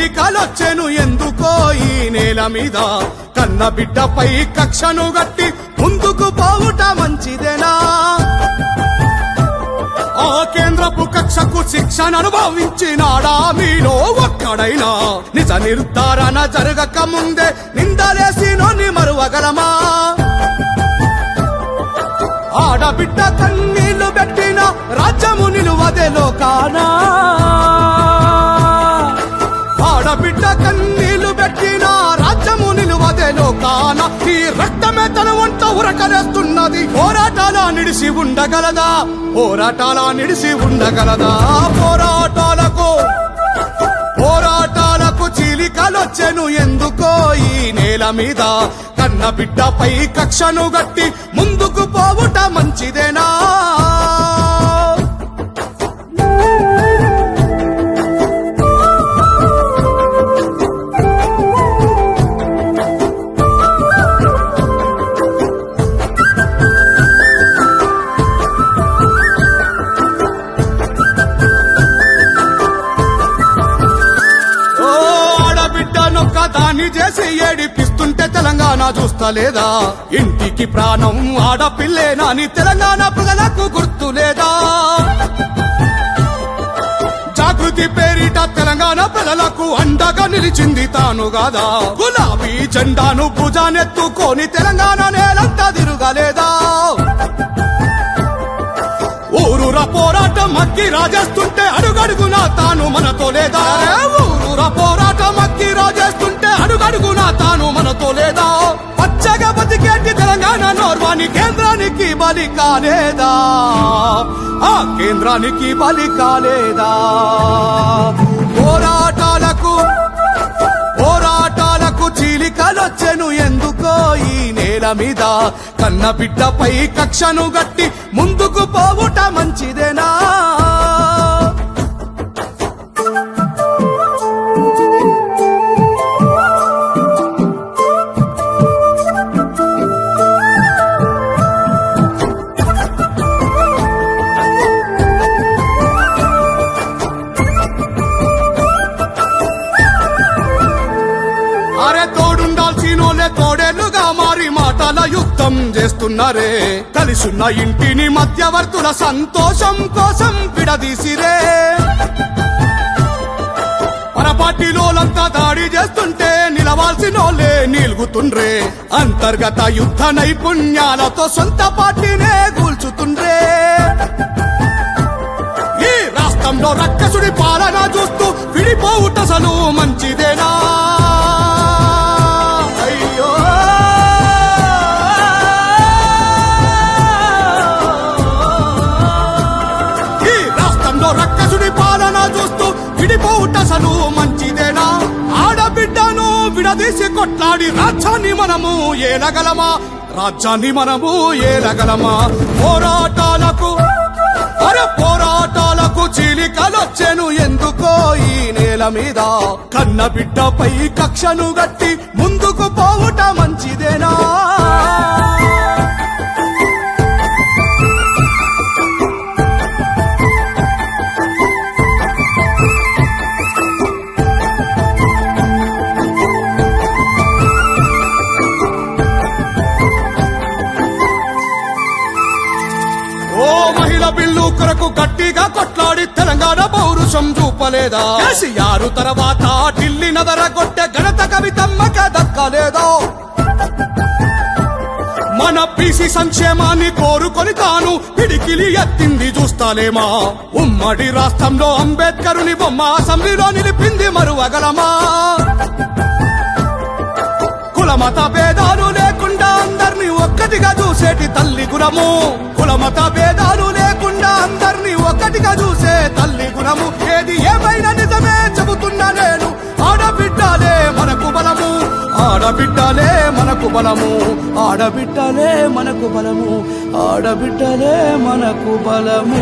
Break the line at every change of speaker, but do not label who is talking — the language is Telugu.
చిలికలొచ్చెను ఎందుకో ఈ నేల మీద? కన్న బిడ్డపై కక్షను గట్టి ముందుకు పోవుట మంచిదేనా? ఆ కేంద్రపు కక్షకు శిక్షణ అనుభవించినాడా మీలో ఒక్కడైనా? నిజ నిర్ధారణ జరగక ముందే నిందలేసి నోని మరువగలమా? ఆడబిడ్డ కన్నీళ్ళు పెట్టిన రాజ్యము నిలువదే లోకానా? లోకాన ఈ రక్తమే తన వంట ఉరకలేస్తున్నది. పోరాటాల నిడిసి ఉండగలదా? పోరాటాల నిడిసి ఉండగలదా? పోరాటాలకు పోరాటాలకు చీలికలొచ్చెను ఎందుకో ఈ నేల మీద. కన్న బిడ్డపై కక్షను గట్టి ముందుకు పోవుట మంచిదేనా? ఆడబిడ్డనొక్క దాన్ని చేసి ఏడిపిస్తుంటే తెలంగాణ చూస్తలేదా? ఇంటికి ప్రాణం ఆడపిల్లేనాని తెలంగాణ ప్రజలకు గుర్తు లేదా జాగృతి పేరిట తెలంగాణ పిల్లలకు అండగా నిలిచింది తాను గాదా గులాబీ జెండాను భుజానెత్తుకొని తెలంగాణ నేలంతా తిరగలేదా? ఊరూర పోరాటం మక్కి రాజేస్తుంటే అడుగడుగునా తాను మనతో లేదా? తెలంగాణ కేంద్రానికి బలి కాలేదా? ఆ కేంద్రానికి బలి కాలేదా? పోరాటాలకు పోరాటాలకు చీలికలొచ్చెను ఎందుకో ఈ నేల మీద? కన్న బిడ్డపై కక్షను గట్టి ముందుకు పోవుట మంచిదేనా? తోడేలుగా మారి మాటల యుద్ధం చేస్తున్నారే. కలిసున్న ఇంటిని మధ్యవర్తుల సంతోషం కోసం విడదీసిరే. పరపాటిలోలంతా దాడి చేస్తుంటే నిలవాల్సినోలే నిలుగుతుండ్రే. అంతర్గత యుద్ధ నైపుణ్యాలతో సొంత పార్టీనే కూల్చుతుండ్రే. ఈ రాష్ట్రంలో రక్కసుడి పాలన చూస్తూ విడిపోవుటసలు మంచిదేనా రక్కసుడి పాలన చూస్తూ విడిపోవుటసలు మంచిదేనా? ఆడబిడ్డను విడదీసి కొట్లాడి రాజ్యాన్ని మనము ఏలగలమా? రాజ్యాన్ని మనము ఏలగలమా? పోరాటాలకు అరే పోరాటాలకు చీలికలొచ్చెను ఎందుకో ఈ నేల మీద? కన్న బిడ్డపై కక్షను గట్టి ముందుకు పోవుట మంచిదేనా? కొరకు గట్టిగా కొట్లాడి తెలంగాణ పౌరుషం చూపలేదా? కేసీఆర్ తర్వాత ఢిల్లీ నదర కొట్టే గణత కవితమ్మక దక్కలేదా? మన బీసీ సంక్షేమాన్ని కోరుకొని తాను పిడికిలి ఎత్తింది చూస్తాలేమా ఉమ్మడి రాష్ట్రంలో అంబేద్కరుని బొమ్మ అసెంబ్లీలో నిలిపింది మరువగలమా? కులమత భేదాలు లేకుండా అందరినీ ఒక్కటిగా చూసేటి తల్లి గుణము. కులమత భేదాలు అందరినీ చూసే తల్లి గుణము ఏది? ఏమైనా నిజమే చెబుతున్నా నేను. ఆడబిడ్డాలే మనకు బలము. ఆడబిడ్డలే మనకు బలము. ఆడబిడ్డలే మనకు బలము. ఆడబిడ్డలే మనకు బలము.